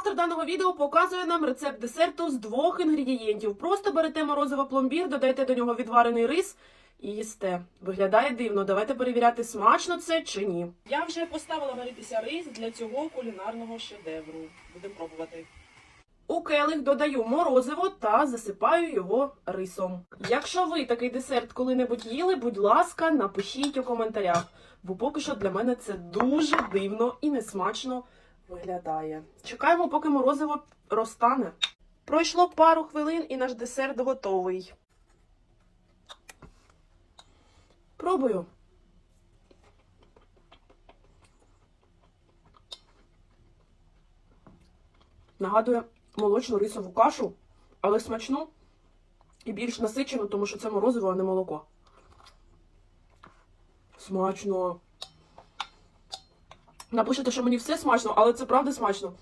Автор даного відео показує нам рецепт десерту з двох інгредієнтів. Просто берете морозиво пломбір, додаєте до нього відварений рис і їсте. Виглядає дивно. Давайте перевіряти, смачно це чи ні. Я вже поставила варитися рис для цього кулінарного шедевру. Будемо пробувати. У келих додаю морозиво та засипаю його рисом. Якщо ви такий десерт коли-небудь їли, будь ласка, напишіть у коментарях, бо поки що для мене це дуже дивно і несмачно виглядає. Чекаємо, поки морозиво розтане. Пройшло пару хвилин і наш десерт готовий. Пробую. Нагадує молочну рисову кашу, але смачну і більш насичену, тому що це морозиво, а не молоко. Смачно. Напишете, що мені все смачно, але це правда смачно.